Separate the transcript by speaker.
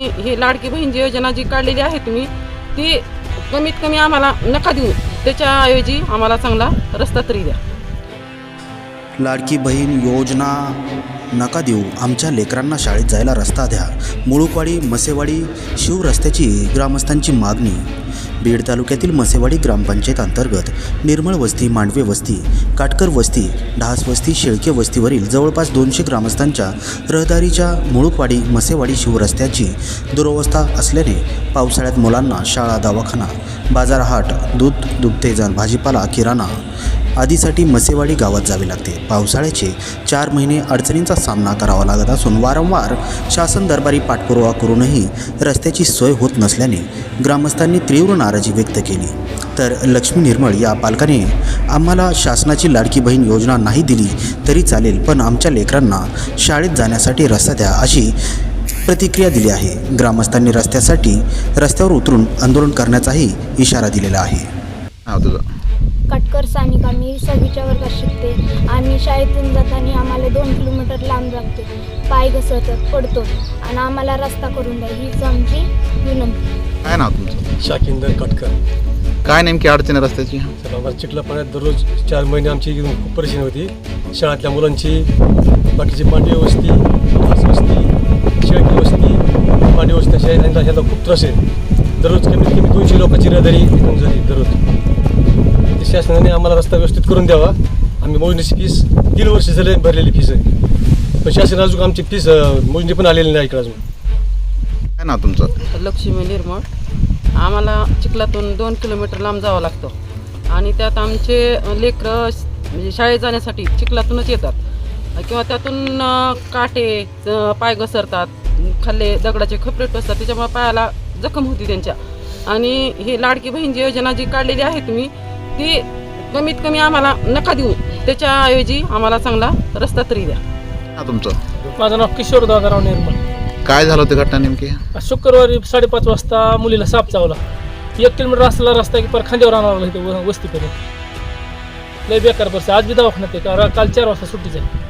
Speaker 1: ही लाडकी बहीण जी योजना जी काढलेली आहे तुम्ही ती कमीत कमी आम्हाला नका देऊ. त्याच्याऐवजी आम्हाला चांगला रस्ता तरी द्या.
Speaker 2: लाडकी बहीण योजना नका देऊ. आमच्या लेकरांना शाळेत जायला रस्ता द्या. मुळुकवाडी मसेवाडी शिव रस्त्याची ग्रामस्थांची मागणी. बीड तालुक्यातील मसेवाडी ग्रामपंचायत अंतर्गत निर्मळ वस्ती मांडवे वस्ती काटकर वस्ती ढास वस्ती शेळके वस्तीवरील जवळपास दोनशे ग्रामस्थांच्या रहदारीच्या मुळुकवाडी मसेवाडी शिवरस्त्याची दुरवस्था असल्याने पावसाळ्यात मुलांना शाळा दवाखाना बाजारहाट दूध दुग्धेजन भाजीपाला किराणा आधीसाठी मसेवाडी गावात जावे लागते. पावसाळ्याचे चार महिने अडचणींचा सामना करावा लागत असून वारंवार शासन दरबारी पाठपुरावा करूनही रस्त्याची सोय होत नसल्याने ग्रामस्थांनी तीव्र नाराजी व्यक्त केली. तर लक्ष्मी निर्मळ या पालकाने आम्हाला शासनाची लाडकी बहीण योजना नाही दिली तरी चालेल पण आमच्या लेकरांना शाळेत जाण्यासाठी रस्ता द्या अशी प्रतिक्रिया दिली आहे. ग्रामस्थांनी रस्त्यासाठी रस्त्यावर उतरून आंदोलन करण्याचाही इशारा दिलेला आहे.
Speaker 3: कटकर सानिका मी सहावीच्या वर्गात शिकते. आम्ही शाळेतून जाताना आम्हाला दोन किलोमीटर लांब लागते. पाय घसरतात पडतो आणि आम्हाला रस्ता करून द्या. हीच आमची विनंती.
Speaker 4: काय नाव तुमचं?
Speaker 5: शाकिंदर कटकर.
Speaker 4: काय नेमकी अडचण आहे रस्त्याची?
Speaker 5: तर आम्हाला चिखला पाण्यात दररोज चार महिने आमची खूप परेशानी होती. शाळेतल्या मुलांची बाकीची मांडवी वस्ती घास वस्ती शेळकी वस्ती मांडवी वस्ती अशा यांचा ह्याचा खूप त्रास आहे. दररोज कमीत कमी दोनशे लोकांची रहदारी एकदम झाली दररोज. शासनाने आम्हाला रस्ता व्यवस्थित करून द्यावा. आम्ही मोजणीची फीस दीड वर्ष झाले भरलेली फीस आहे. पण शासन अजून आमची फीस मोजणी पण आलेली नाही इकडे अजून.
Speaker 4: काय नाव तुमचं?
Speaker 1: लक्ष्मी निर्मळ. आम्हाला चिखलातून दोन किलोमीटर लांब जावं लागतं. आणि त्यात आमचे लेकरं म्हणजे शाळेत जाण्यासाठी चिखलातूनच येतात. किंवा त्यातून काटे पाय घसरतात. खाल्ले दगडाचे खपरे टोचतात. त्याच्यामुळे पायाला जखम होती त्यांच्या. आणि ही लाडकी बहीण जी योजना जी काढलेली आहे तुम्ही ती कमीत कमी आम्हाला नका देऊ. त्याच्याऐवजी आम्हाला चांगला रस्ता तरी द्या.
Speaker 4: तुमचं.
Speaker 6: माझं नाव किशोर दादाराव निर्मळ
Speaker 4: काय झालं होती घटना नेमकी?
Speaker 6: शुक्रवारी साडेपाच वाजता मुलीला साप चावला. एक किलोमीटर असला रस्ता की पर खांद्यावर आणावं लागलं इथं व- वस्तीपर्यंत लय बेकार परिस्थिती. आज बी दवाखान्यात आहे. का काल चार वाजता सुट्टीच आहे.